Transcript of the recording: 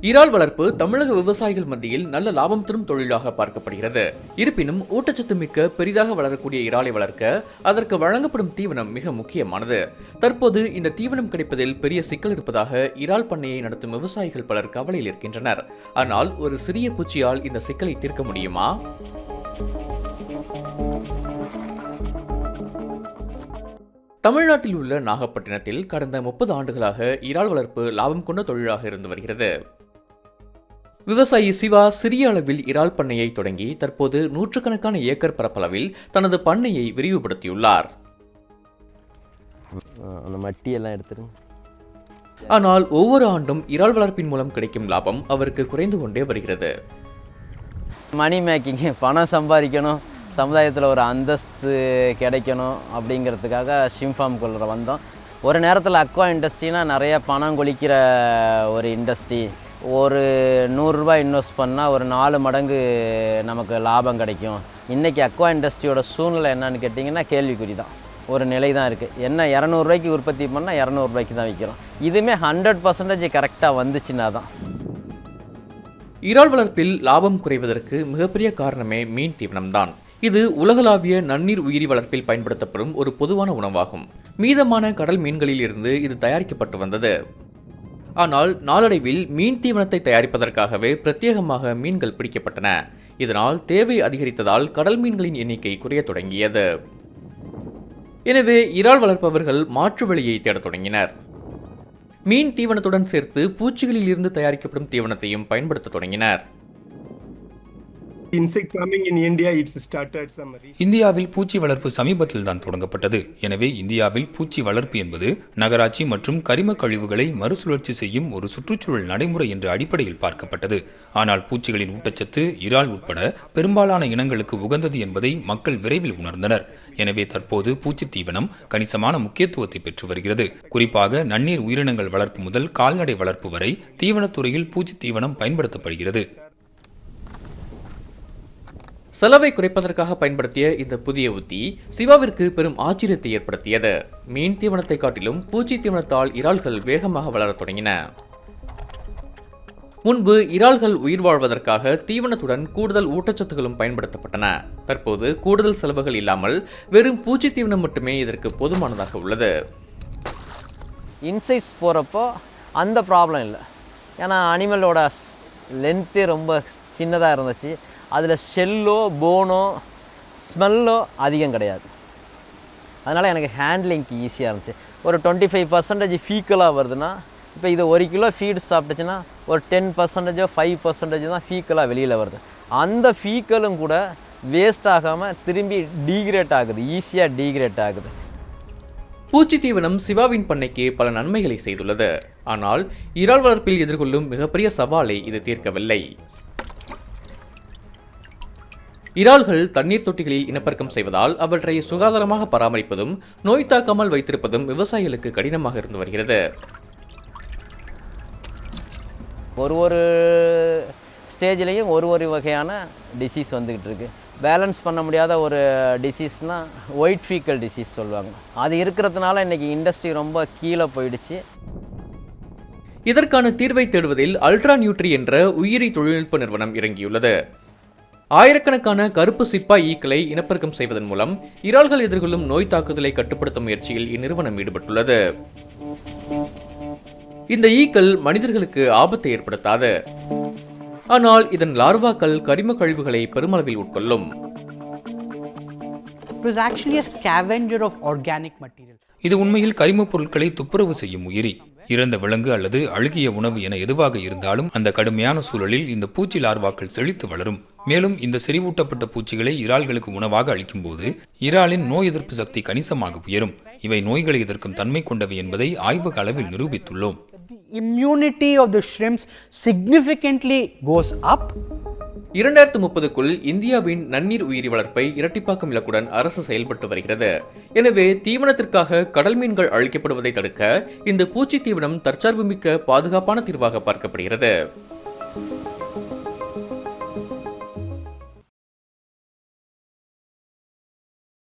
இறால் வளர்ப்பு தமிழக விவசாயிகள் மத்தியில் நல்ல லாபம் தரும் தொழிலாக பார்க்கப்படுகிறது. இருப்பினும் ஊட்டச்சத்து மிக்க பெரிதாக வளரக்கூடிய இறாலை வளர்க்க அதற்கு வழங்கப்படும் தீவனம் மிக முக்கியமானது. தற்போது இந்த தீவனம் கிடைப்பதில் பெரிய சிக்கல் இருப்பதாக இறால் பண்ணையை நடத்தும் விவசாயிகள் பலர் கவலையில் இருக்கின்றனர். ஆனால் ஒரு சிறிய பூச்சியால் இந்த சிக்கலை தீர்க்க முடியுமா? தமிழ்நாட்டில் உள்ள நாகப்பட்டினத்தில் கடந்த முப்பது ஆண்டுகளாக இறால் வளர்ப்பு லாபம் கொண்ட தொழிலாக இருந்து வருகிறது. விவசாயி சிவா சிறிய அளவில் இறால் பண்ணையை தொடங்கி தற்போது நூற்றுக்கணக்கான ஏக்கர் பரப்பளவில் தனது பண்ணையை விரிவுபடுத்தியுள்ளார். மட்டியெல்லாம் எடுத்துருங்க. ஆனால் ஒவ்வொரு ஆண்டும் இறால் வளர்ப்பின் மூலம் கிடைக்கும் லாபம் அவருக்கு குறைந்து கொண்டே வருகிறது. மணி மேக்கிங் பணம் சம்பாதிக்கணும் சமுதாயத்தில் ஒரு அந்தஸ்து கிடைக்கணும் அப்படிங்கிறதுக்காக ஷிம்ஃபார்ம்குள்ளே வந்தோம். ஒரு நேரத்தில் அக்வா இண்டஸ்ட்ரினா நிறைய பணம் கொளிக்கிற ஒரு இண்டஸ்ட்ரி ஒரு நூறுரூவா இன்வெஸ்ட் பண்ணால் ஒரு நாலு மடங்கு நமக்கு லாபம் கிடைக்கும். இன்றைக்கி அக்வா இண்டஸ்ட்ரியோட சூழ்நிலை என்னன்னு கேட்டிங்கன்னா கேள்விக்குறி தான் ஒரு நிலை தான் இருக்குது என்ன இரநூறுவாய்க்கு உற்பத்தி பண்ணால் இரநூறுபாய்க்கு தான் விற்கிறோம் இதுவுமே ஹண்ட்ரட் பர்சன்டேஜ் கரெக்டாக வந்துச்சுன்னா தான். இறால் வளர்ப்பில் லாபம் குறைவதற்கு மிகப்பெரிய காரணமே மீன் தீவனம்தான். இது உலகளாவிய நன்னீர் உயிரி வளர்ப்பில் பயன்படுத்தப்படும் ஒரு பொதுவான உணவாகும். மீதமான கடல் மீன்களில் இருந்து இது தயாரிக்கப்பட்டு வந்தது. ஆனால் நாளடைவில் மீன் தீவனத்தை தயாரிப்பதற்காகவே பிரத்யேகமாக மீன்கள் பிடிக்கப்பட்டன. இதனால் தேவை அதிகரித்ததால் கடல் மீன்களின் எண்ணிக்கை குறையத் தொடங்கியது. எனவே இறால் வளர்ப்பவர்கள் மாற்று வழியை தேடத் தொடங்கினர். மீன் தீவனத்துடன் சேர்த்து பூச்சிகளில் இருந்து தயாரிக்கப்படும் தீவனத்தையும் பயன்படுத்த தொடங்கினர். இந்தியாவில் பூச்சி வளர்ப்பு சமீபத்தில் தான் தொடங்கப்பட்டது. எனவே இந்தியாவில் பூச்சி வளர்ப்பு என்பது நகராட்சி மற்றும் கரிம கழிவுகளை மறுசுழற்சி செய்யும் ஒரு சுற்றுச்சூழல் நடைமுறை என்ற அடிப்படையில் பார்க்கப்பட்டது. ஆனால் பூச்சிகளின் ஊட்டச்சத்து இறால் உட்பட பெரும்பாலான இனங்களுக்கு உகந்தது என்பதை மக்கள் விரைவில் உணர்ந்தனர். எனவே தற்போது பூச்சி தீவனம் கணிசமான முக்கியத்துவத்தை பெற்று வருகிறது. குறிப்பாக நன்னீர் உயிரினங்கள் வளர்ப்பு முதல் கால்நடை வளர்ப்பு வரை தீவனத்துறையில் பூச்சி தீவனம் பயன்படுத்தப்படுகிறது. செலவை குறைப்பதற்காக பயன்படுத்திய இந்த புதிய உத்தி சிவாவிற்கு பெரும் ஆச்சரியத்தை ஏற்படுத்தியது. மீன் தீவனத்தை காட்டிலும் பூச்சி தீவனத்தால் இறால்கள் வேகமாக வளரத் தொடங்கின. முன்பு இறால்கள் உயிர் வாழ்வதற்காக தீவனத்துடன் கூடுதல் ஊட்டச்சத்துகளும் பயன்படுத்தப்பட்டன. தற்போது கூடுதல் செலவுகள் இல்லாமல் வெறும் பூச்சி தீவனம் மட்டுமே இதற்கு போதுமானதாக உள்ளது. இன்சைட்ஸ் போகிறப்போ அந்த ப்ராப்ளம் இல்லை. ஏன்னா அனிமலோட லென்த்தே ரொம்ப சின்னதாக இருந்துச்சு. அதில் ஷெல்லோ போனோ ஸ்மெல்லோ அதிகம் கிடையாது. அதனால் எனக்கு ஹேண்ட்லிங்க்கு ஈஸியாக இருந்துச்சு. ஒரு டுவெண்ட்டி ஃபைவ் பர்சன்டேஜ் ஃபீக்கலாக வருதுன்னா இப்போ இது ஒரு கிலோ ஃபீட் சாப்பிட்டுச்சுன்னா ஒரு டென் பர்சன்டேஜோ ஃபைவ் பர்சன்டேஜ் தான் ஃபீக்கலாக வெளியில் வருது. அந்த ஃபீக்கலும் கூட வேஸ்ட் ஆகாமல் திரும்பி டீக்ரேட் ஆகுது. ஈஸியாக டீக்ரேட் ஆகுது. பூச்சி தீவனம் சிவாவின் பண்ணைக்கு பல நன்மைகளை செய்துள்ளது. ஆனால் இறால் வளர்ப்பில் எதிர்கொள்ளும் மிகப்பெரிய சவாலை இது தீர்க்கவில்லை. இறால்கள் தண்ணீர் தொட்டிகளில் இனப்பெருக்கம் செய்வதால் அவற்றை சுகாதாரமாக பராமரிப்பதும் நோய் தாக்காமல் வைத்திருப்பதும் விவசாயிகளுக்கு கடினமாக இருந்து வருகிறது. ஒரு ஒரு ஸ்டேஜ்லேயும் ஒரு ஒரு வகையான டிசீஸ் வந்துக்கிட்டு இருக்கு. பேலன்ஸ் பண்ண முடியாத ஒரு டிசீஸ்னால் ஒயிட் ஃபீக்கல் டிசீஸ் சொல்லுவாங்க. அது இருக்கிறதுனால இன்றைக்கி இண்டஸ்ட்ரி ரொம்ப கீழே போயிடுச்சு. இதற்கான தீர்வை தேடுவதில் அல்ட்ரா நியூட்ரி என்ற உயிரி தொழில்நுட்ப நிறுவனம் இறங்கியுள்ளது. ஆயிரக்கணக்கான கருப்பு சிப்பாய் ஈக்களை இனப்பெருக்கம் செய்வதன் மூலம் இறால்கள் எதிர்கொள்ளும் நோய் தாக்குதலை கட்டுப்படுத்தும் முயற்சியில் இந்நிறுவனம் ஈடுபட்டுள்ளது. இந்த ஈக்கள் மனிதர்களுக்கு ஆபத்தை ஏற்படுத்தாது. ஆனால் இதன் லார்வாக்கள் கரிம கழிவுகளை பெருமளவில் உட்கொள்ளும். It was actually a scavenger of organic material. இது உண்மையில் கரிமப் பொருட்களை துப்புரவு செய்யும் உயிரி. இறந்த விலங்கு அல்லது அழுகிய உணவு என எதுவாக இருந்தாலும் அந்த கடுமையான சூழலில் இந்த பூச்சி லார்வாக்கள் செழித்து வளரும். மேலும் இந்த செறிவூட்டப்பட்ட பூச்சிகளை இறால்களுக்கு உணவாக அளிக்கும்போது இறாலின் நோய் எதிர்ப்பு சக்தி கணிசமாக உயரும். இவை நோய்களை எதிர்க்கும் தன்மை கொண்டவை என்பதை ஆய்வக அளவில் நிரூபித்துள்ளோம். Immunity of the shrimps significantly goes up. இரண்டாயிரத்து முப்பதுக்குள் இந்தியாவின் நன்னீர் உயிரி வளர்ப்பை இரட்டிப்பாக்கும் இலக்குடன் அரசு செயல்பட்டு வருகிறது. எனவே தீவனத்திற்காக கடல் மீன்கள் அழிக்கப்படுவதை தடுக்க இந்த பூச்சி தீவனம் தற்சார்புமிக்க பாதுகாப்பான தீர்வாக பார்க்கப்படுகிறது.